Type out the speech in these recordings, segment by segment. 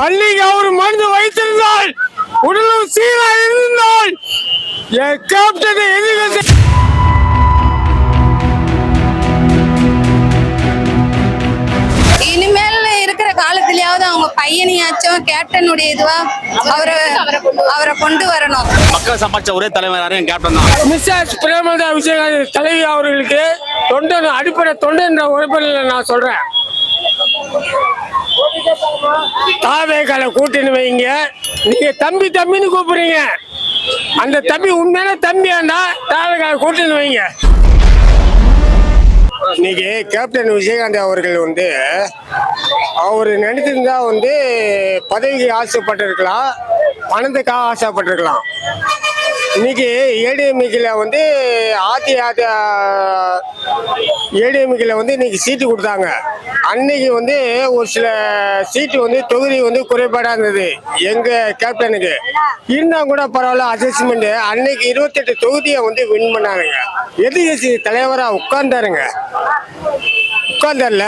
அன்னைக்கு அவர் மருந்து வைத்திருந்தால் உடலும் சீரா இருந்தால் என் கேப்டனை எதிர்கட்சி இனிமேல் இருக்கிற காலத்திலயாவது அவங்க பையனையாச்சும் கேப்டனுடைய இதுவா அவரை அவரை கொண்டு வரணும். மக்கள் சம்பாதிச்ச ஒரே தலைவர் கேப்டன் தான். மிஸ்ஸஸ் பிரேமலதா விஜயகாந்த் தலைவி அவர்களுக்கு தொண்டன் அடிப்படை தொண்டன் என்ற உறுப்பினர்ல நான் சொல்றேன். தாவேக்கால கூட்டின்னு வைங்க. நீங்க தம்பி தம்பின்னு கூப்பிடுறீங்க. அந்த தம்பி உண்மையான தம்பியாண்டா தாவேக்கால கூட்டின்னு வைங்க. இன்னைக்கு கேப்டன் விஜயகாந்த் அவர்கள் வந்து அவர் நினைச்சிருந்தா வந்து பதவிக்கு ஆசைப்பட்டிருக்கலாம் பணத்துக்காக ஆசைப்பட்டிருக்கலாம். இன்னைக்கு ஏடிஎம்கில் வந்து ஆதி ஆதி ஏடிஎம்கில் வந்து இன்னைக்கு சீட்டு கொடுத்தாங்க. அன்னைக்கு வந்து ஒரு சில சீட்டு வந்து தொகுதி வந்து குறைபாடாக இருந்தது. எங்கள் கேப்டனுக்கு. இன்னும் கூட பரவாயில்ல அட்ஜஸ்ட்மெண்ட் அன்னைக்கு இருபத்தெட்டு தொகுதியை வந்து வின் பண்ணாருங்க. எதிர்கட்சி தலைவராக உட்கார்ந்தாருங்க. உட்கார்ந்தார்ல.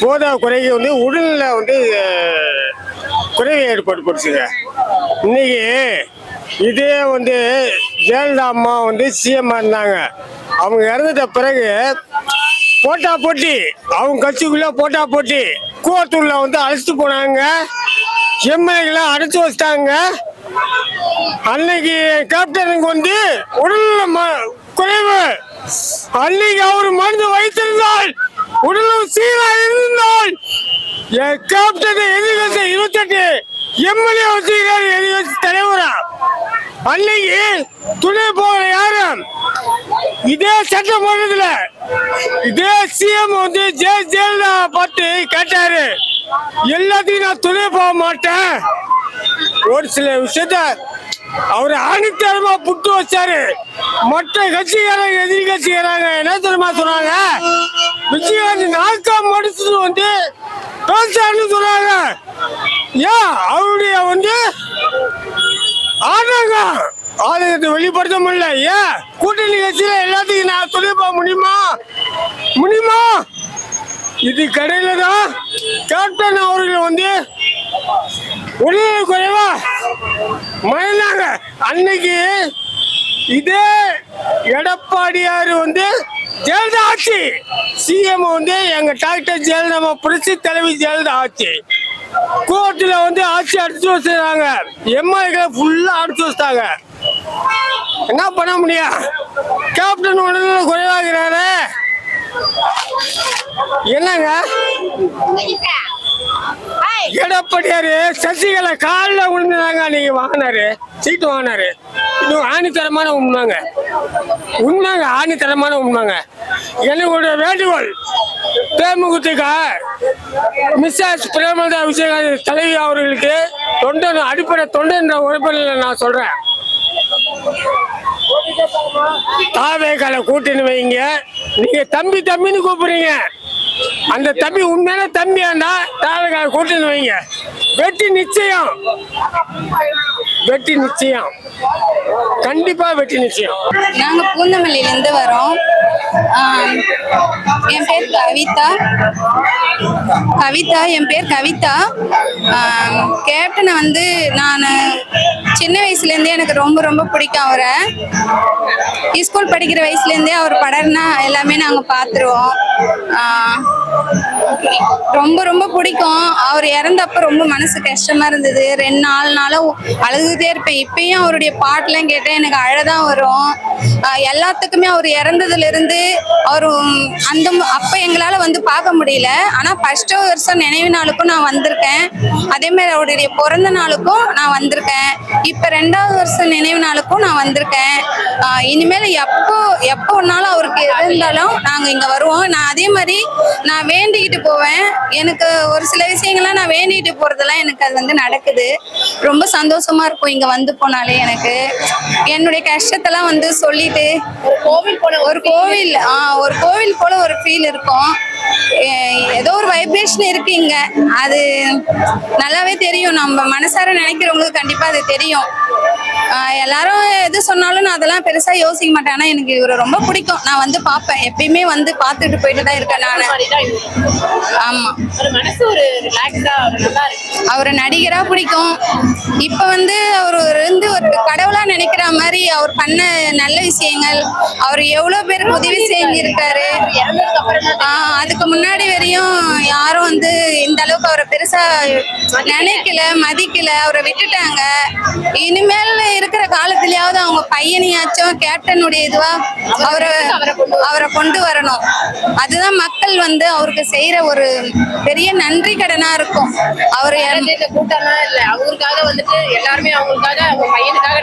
போதா குறைக்கு வந்து உடல்ல வந்து குறைவு ஏற்பட்டு போச்சுங்க. இன்னைக்கு இதே வந்து ஜெயலலிதா அம்மா வந்து சிஎம் இருந்தாங்க. அவங்க இறந்துட்ட பிறகு போட்டா போட்டி. அவங்க கட்சிக்குள்ள போட்டா போட்டி. கூவத்தூர்ல வந்து அழைச்சிட்டு போனாங்க. எம்எல்ஏகளை அடைச்சு வச்சிட்டாங்க. அன்னைக்கு கேப்டனுக்கு வந்து உடல் ம- குறைவு. அன்னைக்கு அவர் மருந்து வைத்திருந்தால் உடலும் சீரா இருந்தால் என் கேப்டனை எதிர்கட்சி இருபத்தெட்டு எம்எல்ஏ வச்சிருக்காரு எதிர்கட்சி தலைவரா. அன்னைக்கு துணை போகிற யாரும் இதே சட்டமன்றத்துல இதே சிஎம் வந்து ஜெய ஜெயலலிதா பார்த்து கேட்டாரு. எல்லாத்தையும் நான் துணை போக மாட்டேன். ஒரு சில விஷயத்த அவர் ஆணித்தரமா புட்டு வச்சாரு. மற்ற கட்சிக்காரங்க எதிரி கட்சிக்காரங்க என்ன தெரியுமா சொன்னாங்க? விஜயகாந்த் நாக்கா மடிச்சது வந்து பேசாருன்னு சொன்னாங்க. ஏன்? அவருடைய வந்து சொல்றாங்க? ஆலயத்தை வெளிப்படுத்த முடியல. ஏன் கூட்டணி கட்சியில எல்லாத்தையும் நான் துணை போக முடியுமா முடியுமா இது கடையில தான் கேப்டன் அவர்கள் வந்து உடல் குறைவா மயந்தாங்க. அன்னைக்கு இதே எடப்பாடியார் வந்து ஜெயலலிதா ஆட்சி. சிஎம் வந்து எங்க டாக்டர் ஜெயலலிதா புரட்சி தலைவி ஜெயலலிதா ஆட்சி. கோர்ட்டில் வந்து ஆட்சி அடிச்சு வச்சுருக்காங்க. எம்எல்ஏக்களை ஃபுல்லாக அடிச்சு வச்சிட்டாங்க. என்ன பண்ண முடியும்? கேப்டன் உடனே குறைவாகிறாரு. என்னங்க? எடப்பாடியாரு சசிகலா காலில் விழுந்துதாங்க நீங்க வாங்கினாரு சீட்டு வாங்கினாரு. இது ஆணித்தரமான உண்மைங்க. உண்மைங்க ஆணித்தரமான உண்மைங்க. என்னுடைய வேண்டுகோள் தேமுதிக மிஸ்ஸஸ் பிரேமதா விஜயகாந்த் தலைவி அவர்களுக்கு தொண்டன் அடிப்படை தொண்டன் என்ற உறுப்பினர்ல நான் சொல்றேன். தாவேக்கால கூட்டின்னு வைங்க. நீங்க தம்பி தம்பின்னு கூப்பிடுறீங்க. அந்த தம்பி உண்மையான தம்பியாண்டா தாவேக்கால கூட்டின்னு வைங்க. வெற்றி நிச்சயம். வெற்றி நிச்சயம். கண்டிப்பா வெற்றி நிச்சயம். நாங்க பூந்தமல்லியிலேருந்து வரோம். என் பேர் கவிதா. கவிதா என் பேர் கவிதா. கேப்டனை வந்து நான் சின்ன வயசுலேருந்தே எனக்கு ரொம்ப ரொம்ப பிடிக்கும் அவரை. ஸ்கூல் படிக்கிற வயசுலேருந்தே அவர் படர்னா எல்லாமே நாங்கள் பார்த்துருவோம். ரொம்ப ரொம்ப பிடிக்கும். அவர் இறந்தப்ப ரொம்ப மனசு கஷ்டமா இருந்தது. ரெண்டு நாலு நாளும் அழுதுகிட்டே இருப்பேன். இப்பயும் அவருடைய பாட்டெல்லாம் கேட்டால் எனக்கு அழதான் வரும். எல்லாத்துக்குமே அவர் இறந்ததுல இருந்து அவர் அந்த அப்போ அப்ப எங்களால வந்து பார்க்க முடியல. ஆனா ஃபர்ஸ்ட் வருஷம் நினைவு நாளுக்கும் நான் வந்திருக்கேன். அதே மாதிரி அவருடைய பிறந்த நாளுக்கும் நான் வந்திருக்கேன். இப்ப ரெண்டாவது வருஷம் நினைவு நாளுக்கும் நான் வந்திருக்கேன். இனிமேல் எப்போ எப்போ ஒன்னாலும் அவருக்கு இருந்தாலும் நாங்கள் இங்கே வருவோம். நான் அதே மாதிரி நான் வேண்டிக்கிட்டு போவேன். எனக்கு ஒரு சில விஷயங்கள்லாம் நான் வேண்டிக்கிட்டு போறதெல்லாம் எனக்கு அது வந்து நடக்குது. ரொம்ப சந்தோஷமா இருக்கும் இங்க வந்து போனாலே எனக்கு. என்னுடைய கஷ்டத்தெல்லாம் வந்து சொல்லிட்டு ஒரு கோவில் போல ஒரு கோவில் ஆ ஒரு கோவில் போல ஒரு ஃபீல் இருக்கும். ஏதோ ஒரு வைப்ரேஷன் இருக்கு இங்க. அது நல்லாவே தெரியும். நம்ம மனசார நினைக்கிறவங்களுக்கு கண்டிப்பா அது தெரியும். எல்லாரும் எது சொன்னாலும் நான் அதெல்லாம் பெருசா யோசிக்க மாட்டேன். ஆனா எனக்கு இவரை ரொம்ப பிடிக்கும். நான் வந்து பார்ப்பேன். எப்பயுமே வந்து பார்த்துட்டு போயிட்டு தான் இருக்கேன் நான். ஆமா. அவரை நடிகரா பிடிக்கும். இப்ப வந்து அவர் இருந்து ஒரு கடவுளா நினைக்கிற மாதிரி அவர் பண்ண நல்ல விஷயங்கள். அவர் எவ்வளவு பேருக்கு உதவி செஞ்சிருக்காரு. அதுக்கு முன்னாடி வரையும் யாரும் வந்து இந்த அளவுக்கு அவரை பெருசா நினைக்கல மதிக்கல. அவரை விட்டுட்டாங்க. இனிமேல் இருக்கிற காலத்துலயாவது அவங்க பையனையாச்சும் கேப்டனுடைய இதுவா அவரை அவரை கொண்டு வரணும். அதுதான் மக்கள் வந்து அவருக்கு செய்யற ஒரு பெரிய நன்றி கடனா இருக்கும். அவர் இல்ல. அவங்களுக்காக வந்துட்டு எல்லாருமே அவங்களுக்காக அவங்க பையனுக்காக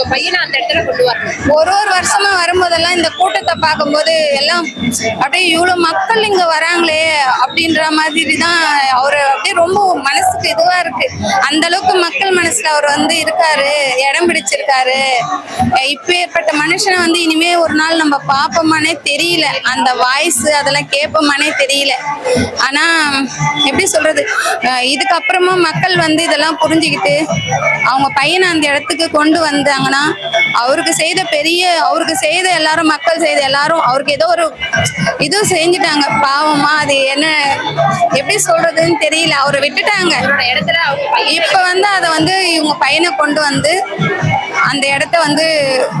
அவங்க பையனை அந்த இடத்துல கொண்டு வரணும். ஒரு ஒரு வருஷமா வரும்போதெல்லாம் இந்த கூட்டத்தை பார்க்கும்போது எல்லாம் அப்படியே இவ்வளோ மக்கள் இங்க வராங்களே அப்படின்ற மாதிரி தான் அவர் அப்படியே ரொம்ப மனசுக்கு இதுவா இருக்கு. அந்த அளவுக்கு மக்கள் மனசுல அவர் வந்து இருக்காரு இடம் பிடிச்சிருக்காரு. இப்ப ஏற்பட்ட மனுஷனை வந்து இனிமே ஒரு நாள் நம்ம பார்ப்போமானே தெரியல. அந்த வாய்ஸ் அதெல்லாம் கேட்போமானே தெரியல. ஆனா எப்படி சொல்றது? இதுக்கப்புறமா மக்கள் வந்து இதெல்லாம் புரிஞ்சுக்கிட்டு அவங்க பையனை அந்த இடத்துக்கு கொண்டு வந்தாங்கன்னா அவருக்கு செய்த பெரிய அவருக்கு செய்த எல்லாரும் மக்கள் செய்த எல்லாரும் அவருக்கு ஏதோ ஒரு இது செஞ்சுட்டாங்க. பாவமா அது என்ன எப்படி சொல்றதுன்னு தெரியல. அவரை விட்டுட்டாங்க. இப்ப வந்து அதை வந்து இவங்க பையனை கொண்டு வந்து அந்த இடத்த வந்து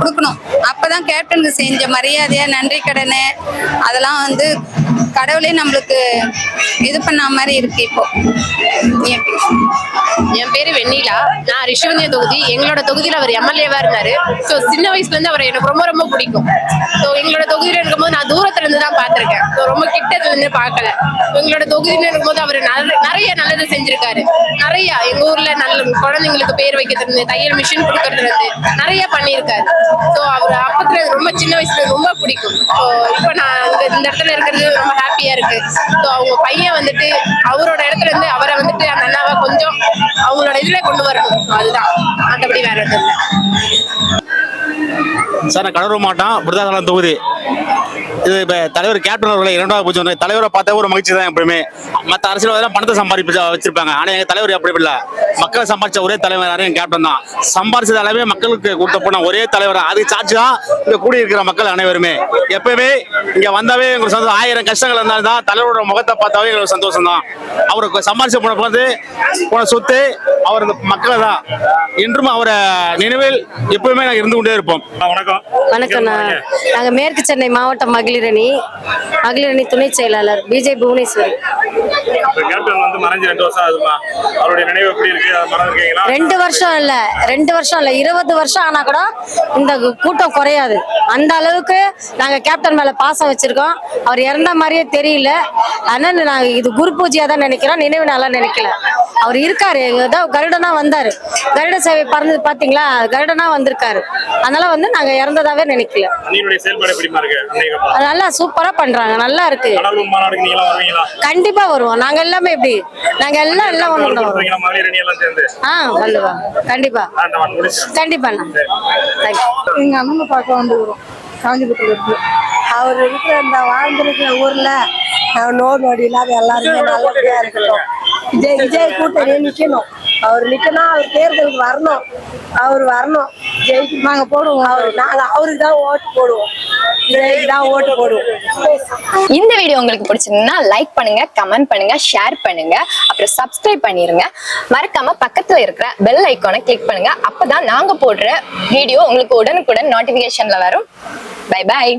கொடுக்கணும். அப்பதான் கேப்டனுக்கு செஞ்ச மரியாதையா நன்றி கடனை அதெல்லாம் வந்து கடவுளே நம்மளுக்கு இது பண்ண மாதிரி இருக்கு இப்போ. என் பேரு வெண்ணிலா. நான் ரிஷவந்திய தொகுதி. எங்களோட தொகுதியில அவர் எம்எல்ஏவா இருந்தாரு. ஸோ சின்ன வயசுல இருந்து அவர் எனக்கு ரொம்ப ரொம்ப பிடிக்கும். ஸோ எங்களோட தொகுதியில இருக்கும்போது நான் தூரத்துல இருந்து தான் பார்த்துருக்கேன். ஸோ ரொம்ப கிட்டத்துல இருந்து பார்க்கல. எங்களோட தொகுதியில இருக்கும்போது அவர் நல்ல- நிறைய நல்லது செஞ்சிருக்காரு. நிறைய எங்க ஊர்ல நல்ல குழந்தைங்களுக்கு பேர் வைக்கிறதுலேருந்து தையல் மிஷின் கொடுக்கறது நிறைய பண்ணியிருக்காரு. ஸோ அவர் அப்பத்துல ரொம்ப சின்ன வயசுல ரொம்ப பிடிக்கும். ஸோ இப்போ நான் இந்த இந்த இடத்துல இருக்கிறது ரொம்ப ஹாப்பியா இருக்கு. ஸோ அவங்க பையன் வந்துட்டு அவரோட இடத்துல இருந்து அவரை வந்துட்டு அந்த அண்ணாவை கொஞ்சம் அவங்களோட இதுல கொண்டு வரணும். அதுதான். மற்றபடி வேற எதுவும் இல்லை. சார் நான் கடலூர் மாவட்டம் விருதாசலம் தொகுதி. இது இப்போ தலைவர் கேப்டன் அவர்களை இரண்டாவது பூஜை வந்து தலைவரை பார்த்தா ஒரு மகிழ்ச்சி தான் எப்பவுமே மற்ற அரசியல்வாதிலாம் பணத்தை சம்பாதிப்பு வச்சிருப்பாங்க. ஆனால் எங்கள் தலைவர் அப்படி இல்லை. மக்களை சம்பாதிச்ச ஒரே தலைவர் யாரும் என் கேப்டன் தான். சம்பாரிச்சது எல்லாமே மக்களுக்கு கொடுத்த போன ஒரே தலைவர் அதுக்கு சாட்சி தான் இங்க கூடி இருக்கிற மக்கள் அனைவருமே. எப்பவுமே இங்க வந்தாவே எங்களுக்கு சந்தோஷம். ஆயிரம் கஷ்டங்கள் இருந்தாலும் தான் தலைவரோட முகத்தை பார்த்தாவே எங்களுக்கு சந்தோஷம் தான். அவருக்கு சம்பாரிச்ச போன போது போன சொத்து அவர் மக்கள் தான். என்றும் அவரை நினைவில் எப்பவுமே நாங்கள் இருந்து கொண்டே இருப்போம். வணக்கம். வணக்கம் நான் நாங்கள் மேற்கு சென்னை மாவட்ட மகளிரணி மகளிரணி துணை செயலாளர் பிஜே புவனேஸ்வரி. மறைஞ்சு ரெண்டு வருஷம் ஆகுதுமா அவருடைய நினைவு எப்படி இருக்கு? அதை மறந்துருக்கீங்களா? ரெண்டு வருஷம் இல்ல. ரெண்டு வருஷம் இல்ல. இருபது வருஷம் ஆனா கூட இந்த கூட்டம் குறையாது. அந்த அளவுக்கு நாங்க கேப்டன் மேல பாசம் வச்சிருக்கோம். அவர் இறந்த மாதிரியே தெரியல. ஆனா நாங்க இது குரு பூஜையா தான் நினைக்கிறோம். நினைவு நாளா நினைக்கல. அவர் இருக்காரு. ஏதோ கருடனா வந்தாரு. கருட சேவை பறந்தது பாத்தீங்களா? கருடனா வந்திருக்காரு. அதனால வந்து நாங்க இறந்ததாவே நினைக்கல. நல்லா சூப்பரா பண்றாங்க. நல்லா இருக்கு. கண்டிப்பா வருவோம். நாங்க எல்லாமே எப்படி நாங்க எல்லாம் எல்லாம் ஒண்ணு ஆ வந்துவா கண்டிப்பா. கண்டிப்பா எங்க அண்ணனை பார்க்க வந்துக்கிறோம் காஞ்சிபுரத்துல இருக்கு அவர் இருக்கிற இந்த வாழ்ந்திருக்கிற ஊர்ல நோய் நொடி இல்லாத எல்லாருமே நல்லபடியா இருக்கட்டும். விஜய் விஜய் கூட்டணியே நிக்கணும். அவர் நிக்கணும் அவர் தேர்தலுக்கு வரணும். அவர் வரணும். ஜெயிக்கு நாங்க போடுவோம். அவர் நாங்க அவருக்கு தான் ஓட்டு போடுவோம். தான் ஓட்டு போடுவோம் இந்த வீடியோ உங்களுக்கு பிடிச்சிருந்தா லைக் பண்ணுங்க கமெண்ட் பண்ணுங்க ஷேர் பண்ணுங்க. அப்புறம் சப்ஸ்கிரைப் பண்ணிருங்க. மறக்காம பக்கத்துல இருக்கிற பெல் ஐக்கானை கிளிக் பண்ணுங்க. அப்பதான் நாங்க போடுற வீடியோ உங்களுக்கு உடனுக்குடன் நோட்டிபிகேஷன்ல வரும். By by